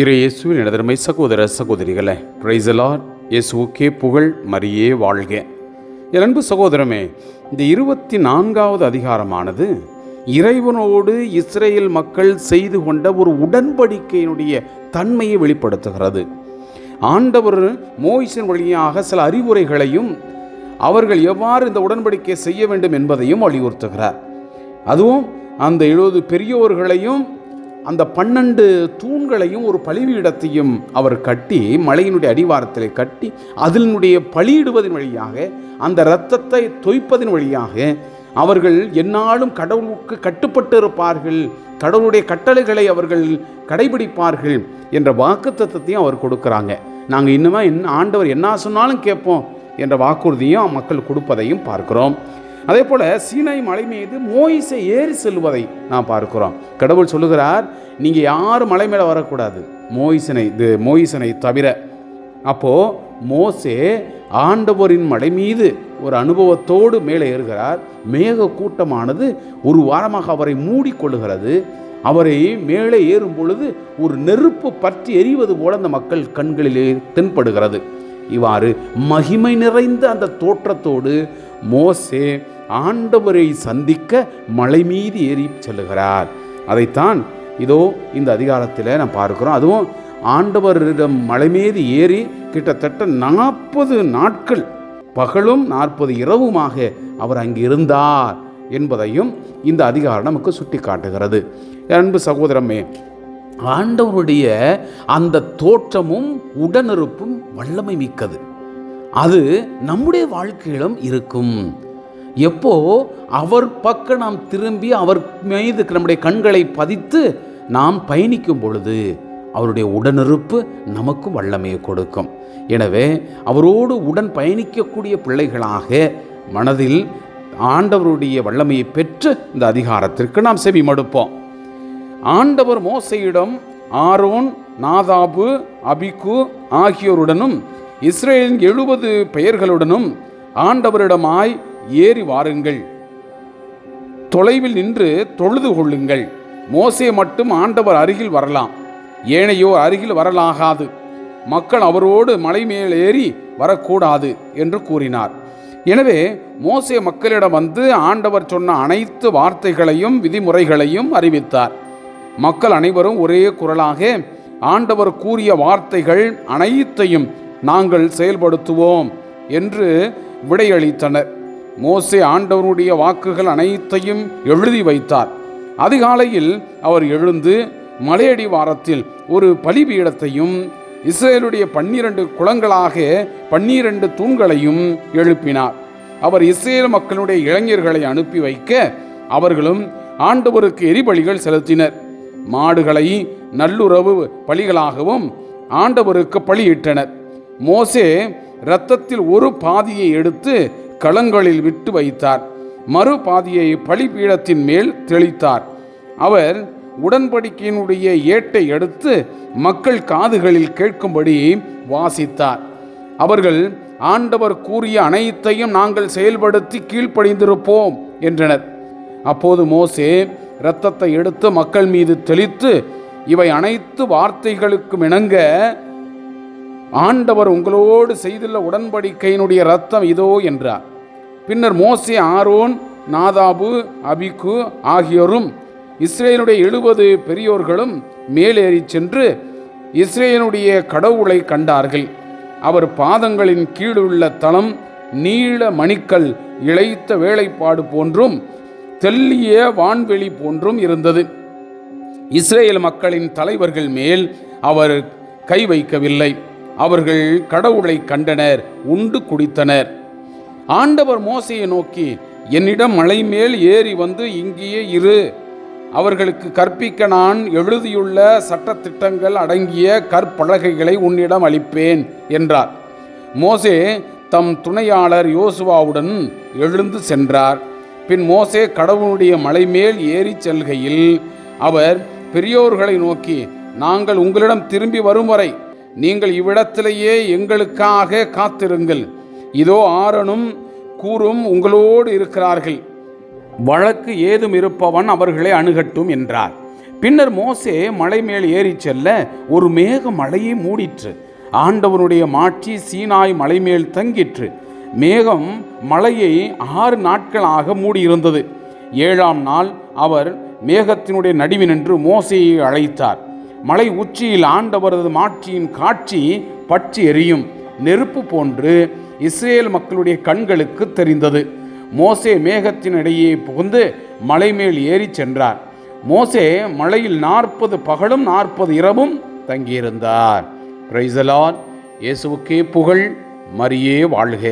இறை இயேசுவின் எனதர்மை சகோதர சகோதரிகளே பிரைசலார் இயேசுக்கே புகழ் மரியே வாழ்க. என் அன்பு சகோதரமே இந்த இருபத்தி நான்காவது அதிகாரமானது இறைவனோடு இஸ்ரேல் மக்கள் செய்து கொண்ட ஒரு உடன்படிக்கையினுடைய தன்மையை வெளிப்படுத்துகிறது. ஆண்டவர் மோயிசின் வழியாக சில அறிவுரைகளையும் அவர்கள் எவ்வாறு இந்த உடன்படிக்கை செய்ய வேண்டும் என்பதையும் வலியுறுத்துகிறார். அதுவும் அந்த எழுபது பெரியோர்களையும் அந்த பன்னெண்டு தூண்களையும் ஒரு பலிபீடத்தையும் அவர் கட்டி மலையினுடைய அடிவாரத்தில் கட்டி அதனுடைய பலியிடுவதன் வழியாக அந்த இரத்தத்தை தொய்ப்பதன் வழியாக அவர்கள் என்னாலும் கடவுளுக்கு கட்டுப்பட்டு இருப்பார்கள் கடவுளுடைய கட்டளைகளை அவர்கள் கடைபிடிப்பார்கள் என்ற வாக்குத்தத்தையும் அவர் கொடுக்குறாங்க. நாங்கள் இன்னுமே என் ஆண்டவர் என்ன சொன்னாலும் கேட்போம் என்ற வாக்குறுதியும் மக்கள் கொடுப்பதையும் பார்க்கிறோம். அதே போல் சீனாய் மலை மீது மோயிசை ஏறி செல்வதை நாம் பார்க்கிறோம். கடவுள் சொல்லுகிறார் நீங்கள் யாரும் மலை மேலே வரக்கூடாது. மோயிசனை இது மோயிசனை தவிர. அப்போது மோசே ஆண்டவரின் மலை மீது ஒரு அனுபவத்தோடு மேலே ஏறுகிறார். மேக கூட்டமானது ஒரு வாரமாக அவரை மூடிக்கொள்ளுகிறது. அவரை மேலே ஏறும் பொழுது ஒரு நெருப்பு பற்றி எரிவது போல அந்த மக்கள் கண்களிலே தென்படுகிறது. இவ்வாறு மகிமை நிறைந்த அந்த தோற்றத்தோடு மோசே ஆண்டவரை சந்திக்க மலை மீது ஏறி செல்லுகிறார். அதைத்தான் இதோ இந்த அதிகாரத்தில் நாம் பார்க்கிறோம். அதுவும் ஆண்டவரிடம் மலை மீது ஏறி கிட்டத்தட்ட நாற்பது நாட்கள் பகலும் நாற்பது இரவுமாக அவர் அங்கு இருந்தார் என்பதையும் இந்த அதிகாரம் நமக்கு சுட்டி காட்டுகிறது அன்பு சகோதரமே ஆண்டவருடைய அந்த தோற்றமும் உடனிருப்பும் வல்லமை மிக்கது. அது நம்முடைய வாழ்க்கையிலும் இருக்கும். எப்போ அவர் பக்கம் நாம் திரும்பி அவர் மீது நம்முடைய கண்களை பதித்து நாம் பயணிக்கும் பொழுது அவருடைய உடனிருப்பு நமக்கு வல்லமையை கொடுக்கும். எனவே அவரோடு உடன் பயணிக்கக்கூடிய பிள்ளைகளாக மனதில் ஆண்டவருடைய வல்லமையை பெற்று இந்த அதிகாரத்திற்கு நாம் செவி மடுப்போம் ஆண்டவர் மோசையிடம் ஆரோன் நாதாபு அபிகு ஆகியோருடனும் இஸ்ரேலின் எழுபது பெயர்களுடனும் ஆண்டவரிடமாய் ஏறி வாருங்கள். தொலைவில் நின்று தொழுது கொள்ளுங்கள். மோசே மட்டும் ஆண்டவர் அருகில் வரலாம். ஏனையோர் அருகில் வரலாகாது. மக்கள் அவரோடு மலை மேல் ஏறி வரக்கூடாது என்று கூறினார். எனவே மோசே மக்களிடம் வந்து ஆண்டவர் சொன்ன அனைத்து வார்த்தைகளையும் விதிமுறைகளையும் அறிவித்தார். மக்கள் அனைவரும் ஒரே குரலாக ஆண்டவர் கூறிய வார்த்தைகள் அனைத்தையும் நாங்கள் செயல்படுத்துவோம் என்று விடையளித்தனர். மோசே ஆண்டவருடைய வாக்குகள் அனைத்தையும் எழுதி வைத்தார். அதிகாலையில் அவர் எழுந்து மலையடி வாரத்தில் ஒரு பலிபீடத்தையும் இஸ்ரேலுடைய பன்னிரண்டு குளங்களாக பன்னிரண்டு தூண்களையும் எழுப்பினார். அவர் இஸ்ரேல் மக்களுடைய இளைஞர்களை அனுப்பி வைக்க அவர்களும் ஆண்டவருக்கு எரிபலிகள் செலுத்தினர். மாடுகளை நல்லுறவு பலிகளாகவும் ஆண்டவருக்கு பலியிட்டனர் மோசே இரத்தத்தில் ஒரு பாதியை எடுத்து களங்களில் விட்டு வைத்தார். மறு பாதியை பலிபீடத்தின் மேல் தெளித்தார். அவர் உடன்படிக்கையினுடைய ஏட்டை எடுத்து மக்கள் காதுகளில் கேட்கும்படி வாசித்தார். அவர்கள் ஆண்டவர் கூறிய அனைத்தையும் நாங்கள் செயல்படுத்தி கீழ்ப்படிந்திருப்போம் என்றனர். அப்போது மோசே இரத்தத்தை எடுத்து மக்கள் மீது தெளித்து இவை அனைத்து வார்த்தைகளுக்கும் இணங்க ஆண்டவர் உங்களோடு செய்துள்ள உடன்படிக்கையினுடைய ரத்தம் இதோ என்றார். பின்னர் மோசே ஆரோன் நாதாபு அபிகு ஆகியோரும் இஸ்ரேலுடைய எழுபது பெரியோர்களும் மேலேறி சென்று இஸ்ரேலுடைய கடவுளை கண்டார்கள். அவர் பாதங்களின் கீழுள்ள தளம் நீள மணிக்கல் இழைத்த வேலைப்பாடு போன்றும் தெல்லிய வான்வெளி போன்றும் இருந்தது. இஸ்ரேல் மக்களின் தலைவர்கள் மேல் அவர் கை வைக்கவில்லை. அவர்கள் கடவுளை கண்டனர் உண்டு குடித்தனர். ஆண்டவர் மோசையை நோக்கி என்னிடம் மலை மேல் ஏறி வந்து இங்கேயே இரு. அவர்களுக்கு கற்பிக்க நான் எழுதியுள்ள சட்டத்திட்டங்கள் அடங்கிய கற்பலகைகளை உன்னிடம் அளிப்பேன் என்றார். மோசே தம் துணையாளர் யோசுவாவுடன் எழுந்து சென்றார். பின் மோசே கடவுளுடைய மலை மேல் ஏறி செல்கையில் அவர் பெரியோர்களை நோக்கி நாங்கள் உங்களிடம் திரும்பி வரும் வரை நீங்கள் இவ்விடத்திலேயே எங்களுக்காக காத்திருங்கள். இதோ ஆரனும் கூறும் உங்களோடு இருக்கிறார்கள். வழக்கு ஏதும் இருப்பவன் அவர்களை அணுகட்டும் என்றார். பின்னர் மோசே மலை மேல் ஏறிச் செல்ல ஒரு மேக மலையை மூடிற்று. ஆண்டவனுடைய மாட்சி சீனாய் மலை மேல் தங்கிற்று. மேகம் மலையை ஆறு நாட்களாக மூடியிருந்தது. ஏழாம் நாள் அவர் மேகத்தினுடைய நடுவினின்று மோசையை அழைத்தார். மலை உச்சியில் ஆண்டவரது மாட்சியின் காட்சி பற்றி எரியும். நெருப்பு போன்று இஸ்ரேல் மக்களுடைய கண்களுக்கு தெரிந்தது. மோசே மேகத்தினிடையே புகுந்து மலை மேல் ஏறிச் சென்றார். மோசே மலையில் நாற்பது பகலும் நாற்பது இரவும் தங்கியிருந்தார். பிரைசலான் இயேசுவுக்கே புகழ். மரியே வாழ்க.